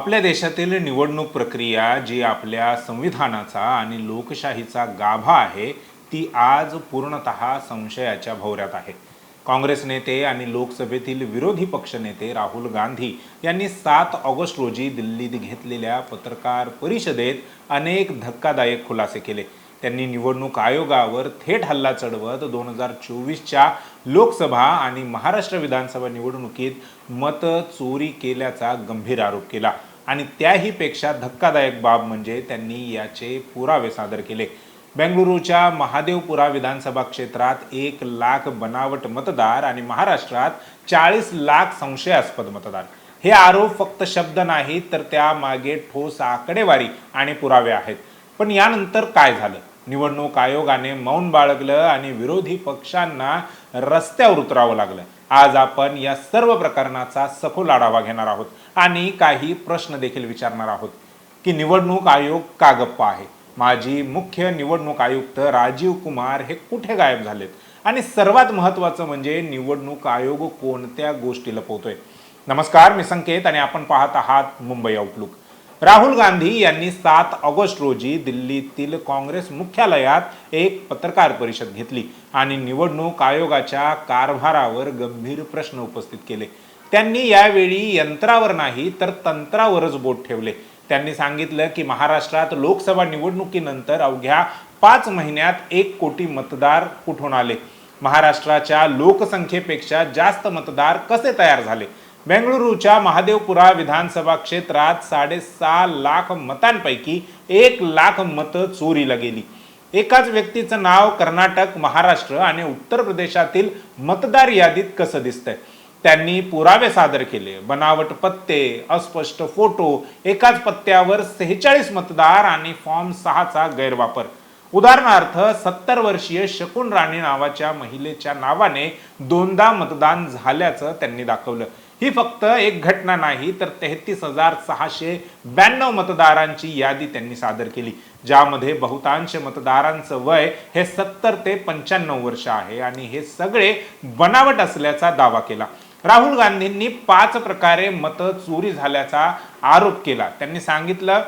आपल्या देशातील निवडणूक प्रक्रिया जी आपल्या संविधानाचा आणि लोकशाहीचा गाभा आहे ती आज पूर्णतः संशयाच्या भोवऱ्यात आहे. काँग्रेस नेते आणि लोकसभेतील विरोधी पक्षनेते राहुल गांधी यांनी सात ऑगस्ट रोजी दिल्लीत घेतलेल्या पत्रकार परिषदेत अनेक धक्कादायक खुलासे केले. त्यांनी निवडणूक आयोगावर थेट हल्ला चढवत दोन हजार चोवीसच्या लोकसभा आणि महाराष्ट्र विधानसभा निवडणुकीत मत चोरी केल्याचा गंभीर आरोप केला. आणि त्याहीपेक्षा धक्कादायक बाब म्हणजे त्यांनी याचे पुरावे सादर केले. बेंगळुरूच्या महादेवपुरा विधानसभा क्षेत्रात एक लाख बनावट मतदार आणि महाराष्ट्रात चाळीस लाख संशयास्पद मतदार. हे आरोप फक्त शब्द नाहीत तर त्यामागे ठोस आकडेवारी आणि पुरावे आहेत. पण यानंतर काय झालं? निवडणूक आयोगाने मौन बाळगलं आणि विरोधी पक्षांना रस्त्यावर उतरावं लागलं. आज आपण या सर्व प्रकरणाचा सखोल आढावा घेणार आहोत आणि काही प्रश्न देखील विचारणार आहोत. की निवडणूक आयोग का गप्प आहे? माजी मुख्य निवडणूक आयुक्त राजीव कुमार हे कुठे गायब झालेत? आणि सर्वात महत्त्वाचं म्हणजे निवडणूक आयोग कोणत्या गोष्टी लपवतोय? नमस्कार मी संकेत आणि आपण पाहत आहात मुंबई आउटलुक राहुल गांधी यांनी सात ऑगस्ट रोजी दिल्लीतील काँग्रेस मुख्यालयात एक पत्रकार परिषद घेतली आणि निवडणूक आयोगाच्या कारभारावर गंभीर प्रश्न उपस्थित केले. त्यांनी यावेळी यंत्रावर नाही तर तंत्रावरच बोट ठेवले. त्यांनी सांगितलं की महाराष्ट्रात लोकसभा निवडणुकीनंतर अवघ्या पाच महिन्यात एक कोटी मतदार कुठून आले? महाराष्ट्राच्या लोकसंख्येपेक्षा जास्त मतदार कसे तयार झाले? बेंगळुरूच्या महादेवपुरा विधानसभा क्षेत्रात साडेसहा लाख मतांपैकी एक लाख मतं चोरीला गेली. एकाच व्यक्तीचं नाव कर्नाटक महाराष्ट्र आणि उत्तर प्रदेशातील मतदार यादीत कसं दिसतंय? त्यांनी पुरावे सादर केले. बनावट पत्ते अस्पष्ट फोटो एकाच पत्त्यावर सेहेचाळीस मतदार आणि फॉर्म सहाचा गैरवापर. उदाहरणार्थ सत्तर वर्षीय शकुन राणी नावाच्या महिलेच्या नावाने दोनदा मतदान झाल्याचं त्यांनी दाखवलं. ही फक्त एक घटना नाही तर तेहतीस हजार सहाशे ब्याण्णव मतदारांची यादी त्यांनी सादर केली ज्यामध्ये बहुतांश मतदारांचं वय हे सत्तर ते पंच्याण्णव वर्ष आहे आणि हे सगळे बनावट असल्याचा दावा केला. राहुल गांधींनी पाच प्रकारे मत चोरी झाल्याचा आरोप केला. त्यांनी सांगितलं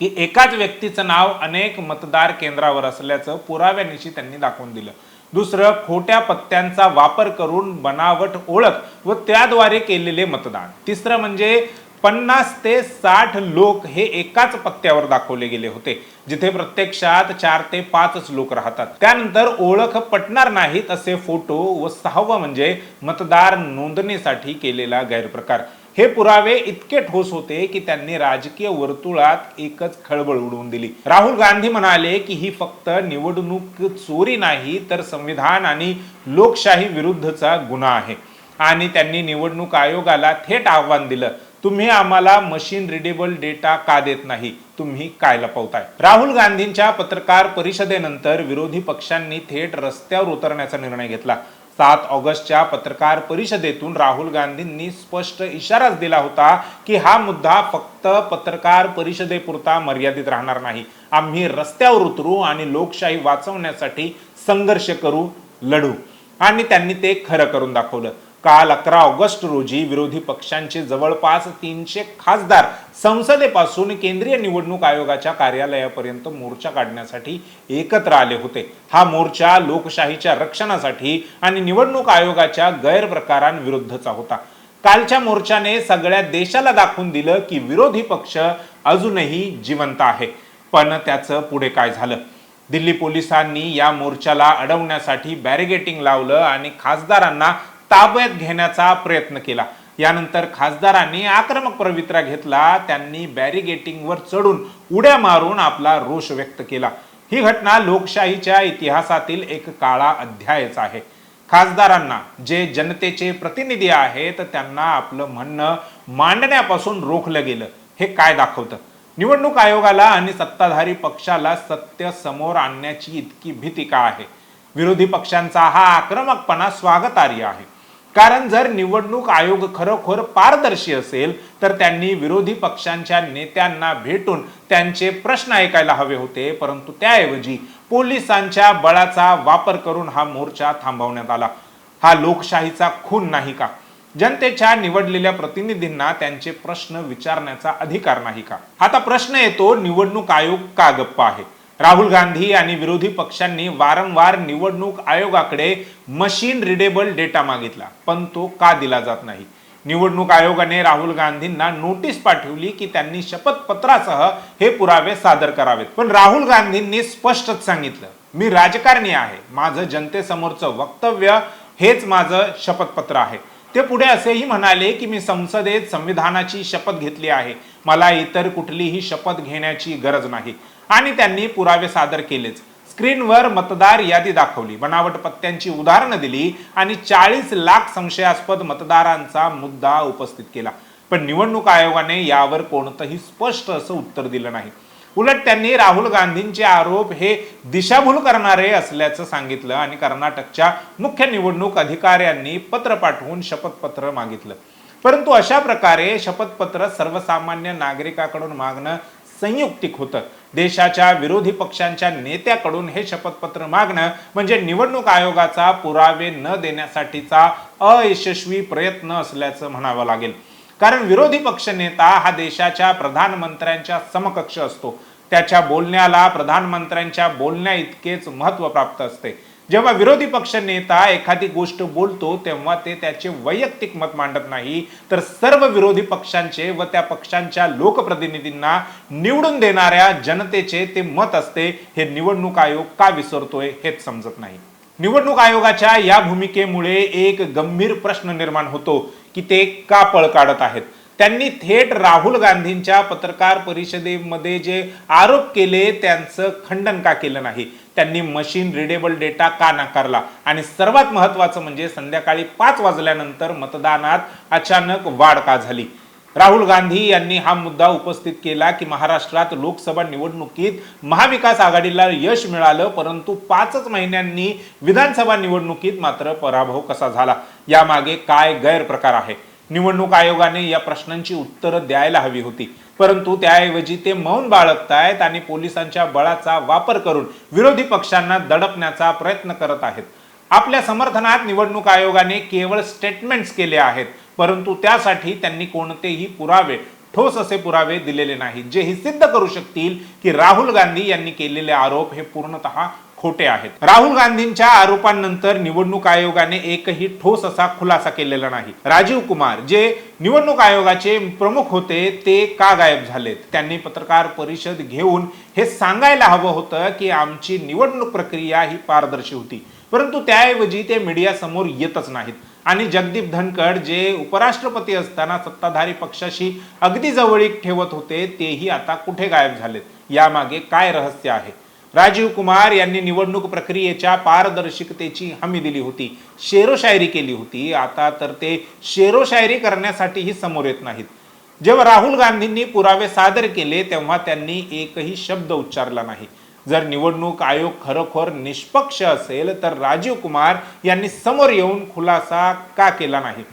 की एकाच व्यक्तीचं नाव अनेक मतदार केंद्रावर असल्याचं पुराव्यानिशी त्यांनी दाखवून दिलं. दुसरं खोट्या पत्त्यांचा वापर करून बनावट ओळख व त्याद्वारे केलेले मतदान. तिसरं म्हणजे पन्नास ते साठ लोक हे एकाच पत्त्यावर दाखवले गेले होते जिथे प्रत्यक्षात चार ते पाचच लोक राहतात. त्यानंतर ओळख पटणार नाहीत असे फोटो व सहावं म्हणजे मतदार नोंदणीसाठी केलेला गैरप्रकार. हे पुरावे इतके ठोस होते की त्यांनी राजकीय वर्तुळात एकच खळबळ उडवून दिली. राहुल गांधी म्हणाले की ही फक्त निवडणूक चोरी नाही तर संविधान आणि लोकशाही विरुद्धचा गुन्हा आहे. आणि त्यांनी निवडणूक आयोगाला थेट आव्हान दिलं तुम्ही आम्हाला मशीन रिडेबल डेटा का देत नाही? तुम्ही काय लपवताय? राहुल गांधींच्या पत्रकार परिषदेनंतर विरोधी पक्षांनी थेट रस्त्यावर उतरण्याचा निर्णय घेतला. सात ऑगस्टच्या पत्रकार परिषदेतून राहुल गांधींनी स्पष्ट इशाराच दिला होता की हा मुद्दा फक्त पत्रकार परिषदेपुरता मर्यादित राहणार नाही. आम्ही रस्त्यावर उतरू आणि लोकशाही वाचवण्यासाठी संघर्ष करू लढू. आणि त्यांनी ते खरं करून दाखवलं. काल अकरा ऑगस्ट रोजी विरोधी पक्षांचे जवळपास तीनशे खासदार संसदेपासून केंद्रीय निवडणूक आयोगाच्या कार्यालयापर्यंत मोर्चा काढण्यासाठी एकत्र आले होते. हा मोर्चा लोकशाहीच्या रक्षणासाठी आणि निवडणूक आयोगाच्या गैरप्रकारांविरुद्धचा होता. कालच्या मोर्चाने सगळ्या देशाला दाखवून दिलं की विरोधी पक्ष अजूनही जिवंत आहे. पण त्याचं पुढे काय झालं? दिल्ली पोलिसांनी या मोर्चाला अडवण्यासाठी बॅरिगेटिंग लावलं आणि खासदारांना ताब्यात घेण्याचा प्रयत्न केला. यानंतर खासदारांनी आक्रमक पवित्रा घेतला त्यांनी बॅरिगेटिंगवर चढून उड्या मारून आपला रोष व्यक्त केला. ही घटना लोकशाहीच्या इतिहासातील एक काळा अध्यायच आहे. खासदारांना जे जनतेचे प्रतिनिधी आहेत त्यांना आपलं म्हणणं मांडण्यापासून रोखलं गेलं. हे काय दाखवतं? निवडणूक आयोगाला आणि सत्ताधारी पक्षाला सत्य समोर आणण्याची इतकी भीती का आहे? विरोधी पक्षांचा हा आक्रमकपणा स्वागतार्ह आहे. कारण जर निवडणूक आयोग खरोखर पारदर्शी असेल तर त्यांनी विरोधी पक्षांच्या नेत्यांना भेटून त्यांचे प्रश्न ऐकायला हवे होते. परंतु त्याऐवजी पोलिसांच्या बळाचा वापर करून हा मोर्चा थांबवण्यात आला. हा लोकशाहीचा खून नाही का? जनतेच्या निवडलेल्या प्रतिनिधींना त्यांचे प्रश्न विचारण्याचा अधिकार नाही का? आता प्रश्न येतो निवडणूक आयोग का गप्प आहे? राहुल गांधी आणि विरोधी पक्षांनी वारंवार निवडणूक आयोगाकडे मशीन रिडेबल डेटा मागितला पण तो का दिला जात नाही? निवडणूक आयोगाने राहुल गांधींना नोटीस पाठवली की त्यांनी शपथपत्रासह हे पुरावे सादर करावेत. पण राहुल गांधींनी स्पष्टच सांगितलं मी राजकारणी आहे माझं जनतेसमोरचं वक्तव्य हेच माझं शपथपत्र आहे. ते पुढे असेही म्हणाले की मी संसदेत संविधानाची शपथ घेतली आहे. मला इतर कुठलीही शपथ घेण्याची गरज नाही. आणि त्यांनी पुरावे सादर केलेच. स्क्रीनवर मतदार यादी दाखवली. बनावट पत्त्यांची उदाहरणं दिली आणि चाळीस लाख संशयास्पद मतदारांचा मुद्दा उपस्थित केला. पण निवडणूक आयोगाने यावर कोणतंही स्पष्ट असं उत्तर दिलं नाही. उलट त्यांनी राहुल गांधींचे आरोप हे दिशाभूल करणारे असल्याचं सांगितलं आणि कर्नाटकच्या मुख्य निवडणूक अधिकाऱ्यांनी पत्र पाठवून शपथपत्र मागितलं. परंतु अशा प्रकारे शपथपत्र सर्वसामान्य नागरिकाकडून मागणं संयुक्तिक होतं. देशाच्या विरोधी पक्षांच्या नेत्याकडून हे शपथपत्र मागणं म्हणजे निवडणूक आयोगाचा पुरावे न देण्यासाठीचा अयशस्वी प्रयत्न असल्याचं म्हणावं लागेल. कारण विरोधी पक्ष नेता हा देशाच्या प्रधानमंत्र्यांच्या समकक्ष असतो. त्याच्या बोलण्याला प्रधानमंत्र्यांच्या बोलण्या इतकेच महत्त्व प्राप्त असते. जेव्हा विरोधी पक्ष नेता एखादी गोष्ट बोलतो तेव्हा ते त्याचे वैयक्तिक मत मांडत नाही. तर सर्व विरोधी पक्षांचे व त्या पक्षांच्या लोकप्रतिनिधींना निवडून देणाऱ्या जनतेचे ते मत असते हे निवडणूक आयोग का विसरतोय हेच समजत नाही. निवडणूक आयोगाच्या या भूमिकेमुळे एक गंभीर प्रश्न निर्माण होतो. की ते का पळ काढत आहेत. त्यांनी थेट राहुल गांधींच्या पत्रकार परिषदेमध्ये जे आरोप केले त्यांचं खंडन का केलं नाही? त्यांनी मशीन रिडेबल डेटा का नाकारला? आणि सर्वात महत्वाचं म्हणजे संध्याकाळी पाच वाजल्यानंतर मतदानात अचानक वाढ का झाली? राहुल गांधी यांनी हा मुद्दा उपस्थित केला की महाराष्ट्रात लोकसभा निवडणुकीत महाविकास आघाडीला यश मिळालं परंतु पाचच महिन्यांनी विधानसभा निवडणुकीत मात्र पराभव कसा झाला? यामागे काय गैरप्रकार आहे? निवडणूक आयोगाने या प्रश्नांची उत्तरं द्यायला हवी होती. परंतु त्याऐवजी ते मौन बाळगतायत आणि पोलिसांच्या बळाचा वापर करून विरोधी पक्षांना दडपण्याचा प्रयत्न करत आहेत. आपल्या समर्थनात निवडणूक आयोगाने केवळ स्टेटमेंट्स केले आहेत. परंतु त्यासाठी त्यांनी कोणतेही पुरावे ठोस असे पुरावे दिलेले नाहीत जे हे सिद्ध करू शकतील की राहुल गांधी यांनी केलेले आरोप हे पूर्णतः खोटे आहेत. राहुल गांधींच्या आरोपांनंतर निवडणूक आयोगाने एकही ठोस असा खुलासा केलेला नाही. राजीव कुमार जे निवडणूक आयोगाचे प्रमुख होते ते का गायब झालेत? त्यांनी पत्रकार परिषद घेऊन हे सांगायला हवं होतं की आमची निवडणूक प्रक्रिया ही पारदर्शी होती. परंतु त्याऐवजी ते मीडिया समोर येतच नाहीत. आणि जगदीप धनखड जे उपराष्ट्रपती असताना सत्ताधारी पक्षाशी अगदी जवळीक ठेवत होते तेही आता कुठे गायब झालेत? यामागे काय रहस्य आहे? राजीव कुमार यांनी निवडणूक प्रक्रियेच्या पारदर्शकतेची हमी दिली होती शेरोशायरी केली होती. आता तर ते शेरोशायरी करण्यासाठीही समोर येत नाहीत. जेव्हा राहुल गांधींनी पुरावे सादर केले तेव्हा त्यांनी एकही शब्द उच्चारला नाही. जर निवडणूक आयोग खरोखर निष्पक्ष असेल तर राजीव कुमार यांनी समोर येऊन खुलासा का केला नाही?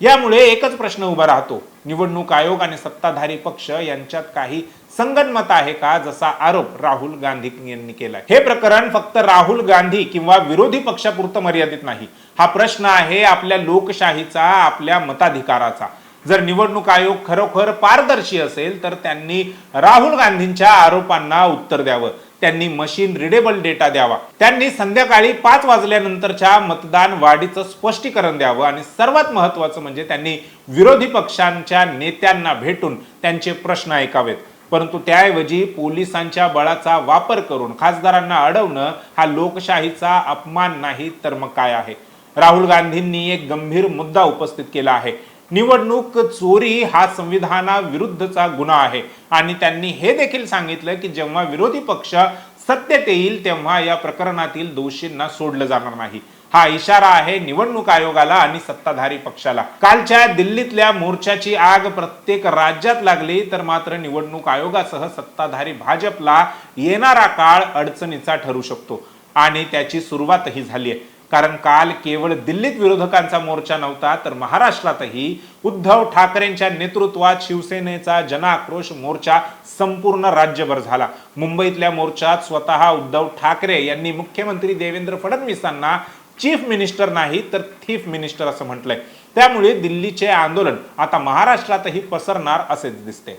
यामुळे एकच प्रश्न उभा राहतो. निवडणूक आयोग आणि सत्ताधारी पक्ष यांच्यात काही संगनमत आहे का? जसा आरोप राहुल गांधी यांनी केला हे प्रकरण फक्त राहुल गांधी किंवा विरोधी पक्षापुरतं मर्यादित नाही. हा प्रश्न आहे आपल्या लोकशाहीचा आपल्या मताधिकाराचा. जर निवडणूक आयोग खरोखर पारदर्शी असेल तर त्यांनी राहुल गांधींच्या आरोपांना उत्तर द्यावं. त्यांनी मशीन रिडेबल डेटा द्यावा. त्यांनी संध्याकाळी पाच वाजल्यानंतरच्या मतदान वाढीचं स्पष्टीकरण द्यावं. आणि सर्वात महत्वाचं म्हणजे त्यांनी विरोधी पक्षांच्या नेत्यांना भेटून त्यांचे प्रश्न ऐकावेत. परंतु त्याऐवजी पोलिसांच्या बळाचा वापर करून खासदारांना अडवणं हा लोकशाहीचा अपमान नाही तर मग काय आहे? राहुल गांधींनी एक गंभीर मुद्दा उपस्थित केला आहे. निवडणूक चोरी हा संविधानाविरुद्धचा गुन्हा आहे. आणि त्यांनी हे देखील सांगितलं की जेव्हा विरोधी पक्ष सत्तेत येईल तेव्हा या प्रकरणातील दोषींना सोडलं जाणार नाही. हा इशारा आहे निवडणूक आयोगाला आणि सत्ताधारी पक्षाला. कालच्या दिल्लीतल्या मोर्चाची आग प्रत्येक राज्यात लागली तर मात्र निवडणूक आयोगासह सत्ताधारी भाजपला येणारा काळ अडचणीचा ठरू शकतो. आणि त्याची सुरुवातही झाली आहे. कारण काल केवळ दिल्लीत विरोधकांचा मोर्चा नव्हता तर महाराष्ट्रातही उद्धव ठाकरेंच्या नेतृत्वात शिवसेनेचा जनाक्रोश मोर्चा संपूर्ण राज्यभर झाला. मुंबईतल्या मोर्चात स्वतः उद्धव ठाकरे यांनी मुख्यमंत्री देवेंद्र फडणवीसांना चीफ मिनिस्टर नाही तर थीफ मिनिस्टर असं म्हटलंय. त्यामुळे दिल्लीचे आंदोलन आता महाराष्ट्रातही पसरणार असेच दिसते.